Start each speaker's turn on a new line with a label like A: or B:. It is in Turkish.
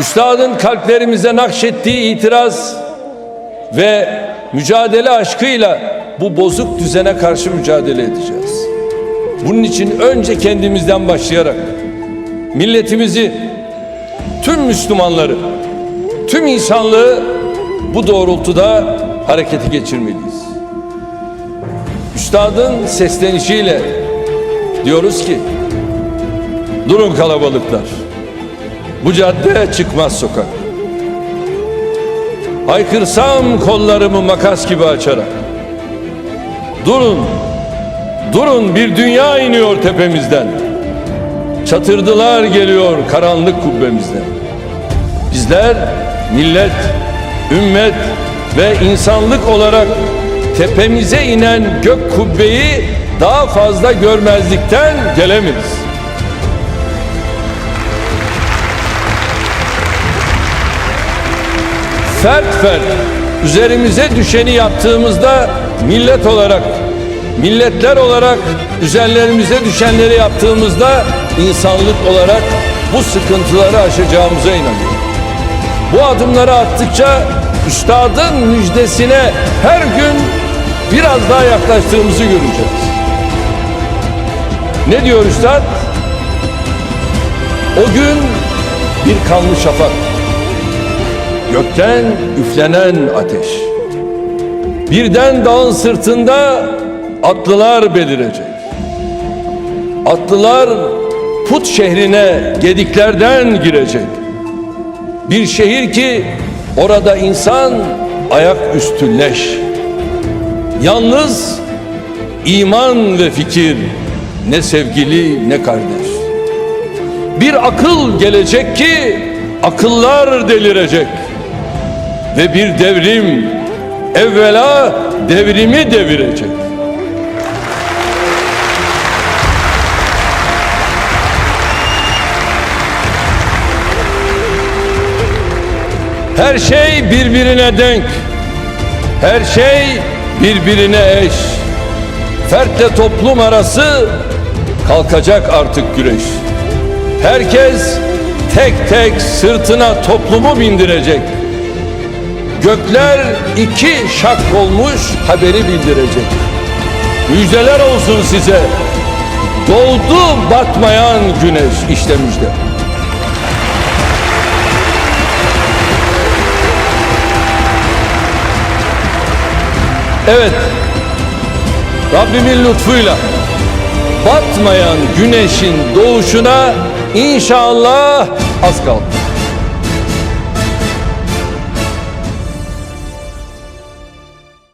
A: Üstadın kalplerimize nakşettiği itiraz ve mücadele aşkıyla bu bozuk düzene karşı mücadele edeceğiz. Bunun için önce kendimizden başlayarak milletimizi, tüm Müslümanları, tüm insanlığı bu doğrultuda harekete geçirmeliyiz. Üstadın seslenişiyle diyoruz ki durun kalabalıklar. Bu cadde çıkmaz sokak. Haykırsam kollarımı makas gibi açarak. Durun, durun bir dünya iniyor tepemizden. Çatırdılar geliyor karanlık kubbemizden. Bizler millet, ümmet ve insanlık olarak tepemize inen gök kubbeyi daha fazla görmezlikten gelemeyiz. Fert fert üzerimize düşeni yaptığımızda millet olarak, milletler olarak üzerlerimize düşenleri yaptığımızda insanlık olarak bu sıkıntıları aşacağımıza inanıyorum. Bu adımları attıkça üstadın müjdesine her gün biraz daha yaklaştığımızı göreceğiz. Ne diyor üstad? O gün bir kanlı şafak. Gökten üflenen ateş. Birden dağın sırtında atlılar belirecek. Atlılar put şehrine gediklerden girecek. Bir şehir ki orada insan ayak üstü leş. Yalnız iman ve fikir ne sevgili ne kardeş. Bir akıl gelecek ki akıllar delirecek. Ve bir devrim evvela devrimi devirecek. Her şey birbirine denk. Her şey birbirine eş. Fertle toplum arası kalkacak artık güreş. Herkes tek tek sırtına toplumu bindirecek. Gökler iki şak olmuş haberi bildirecek. Müjdeler olsun size. Doğdu batmayan güneş işte müjde. Evet. Rabbimin lütfuyla batmayan güneşin doğuşuna inşallah az kaldı.